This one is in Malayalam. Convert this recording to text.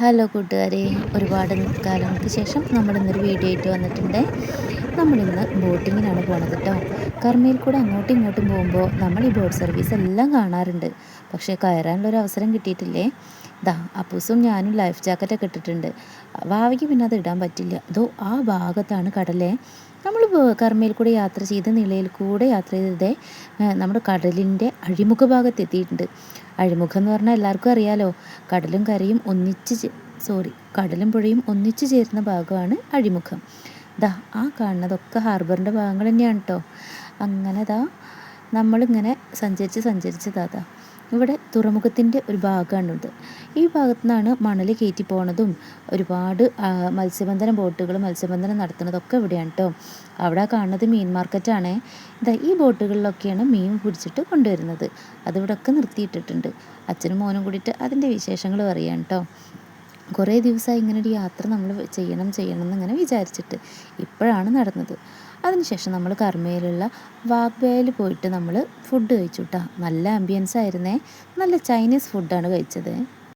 ഹലോ കൂട്ടുകാരെ ഒരുപാട് കാലങ്ങൾക്ക് ശേഷം നമ്മളിന്നൊരു വീഡിയോ ആയിട്ട് വന്നിട്ടുണ്ട്. നമ്മളിന്ന് ബോട്ടിങ്ങിനാണ് പോണത് കേട്ടോ കർമ്മയിൽ കൂടെ അങ്ങോട്ടും ഇങ്ങോട്ടും പോകുമ്പോൾ നമ്മൾ ഈ ബോട്ട് സർവീസ് എല്ലാം കാണാറുണ്ട്. പക്ഷേ കയറാനുള്ളൊരു അവസരം കിട്ടിയിട്ടില്ലേ? ദാ അപ്പൂസും ഞാനും ലൈഫ് ജാക്കറ്റൊക്കെ ഇട്ടിട്ടുണ്ട്. വാവയ്ക്ക് പിന്നെ അത് ഇടാൻ പറ്റില്ല. അതോ ആ ഭാഗത്താണ് കടലേ. നമ്മൾ കർമ്മയിൽ കൂടെ യാത്ര ചെയ്ത് നിലയിൽ കൂടെ യാത്ര ചെയ്തതേ നമ്മുടെ കടലിന്റെ അഴിമുഖ ഭാഗത്ത് എത്തിയിട്ടുണ്ട്. അഴിമുഖം എന്ന് പറഞ്ഞാൽ എല്ലാവർക്കും അറിയാലോ കടലും കരയും ഒന്നിച്ച് സോറി കടലും പുഴയും ഒന്നിച്ചു ചേരുന്ന ഭാഗമാണ് അഴിമുഖം. ദാ ആ കാണുന്നതൊക്കെ ഹാർബറിന്റെ ഭാഗങ്ങൾ തന്നെയാണ് കേട്ടോ അങ്ങനെ ദാ നമ്മളിങ്ങനെ സഞ്ചരിച്ച് സഞ്ചരിച്ച് ദാ ഇവിടെ തുറമുഖത്തിന്റെ ഒരു ഭാഗമാണിത് ഈ ഭാഗത്തു നിന്നാണ് മണൽ കയറ്റി പോണതും ഒരുപാട് മത്സ്യബന്ധന ബോട്ടുകൾ മത്സ്യബന്ധനം നടത്തുന്നതൊക്കെ ഇവിടെയാണ് കേട്ടോ അവിടെ കാണുന്നത് മീൻ മാർക്കറ്റാണ്. ഇതാ ഈ ബോട്ടുകളിലൊക്കെയാണ് മീൻ പിടിച്ചിട്ട് കൊണ്ടുവരുന്നത്. അതിവിടെയൊക്കെ നിർത്തിയിട്ടിട്ടുണ്ട്. അച്ഛനും മോനും കൂടിയിട്ട് അതിന്റെ വിശേഷങ്ങൾ പറയാം കേട്ടോ കുറേ ദിവസമായി ഇങ്ങനെ ഒരു യാത്ര നമ്മൾ ചെയ്യണം ചെയ്യണം എന്നിങ്ങനെ വിചാരിച്ചിട്ട് ഇപ്പോഴാണ് നടന്നത്. അതിനുശേഷം നമ്മൾ കർമ്മയിലുള്ള വാഗ്ബേയിൽ പോയിട്ട് നമ്മൾ ഫുഡ് കഴിച്ചു കേട്ടോ നല്ല ആംബിയൻസ് ആയിരുന്നേ. നല്ല ചൈനീസ് ഫുഡാണ് കഴിച്ചത്.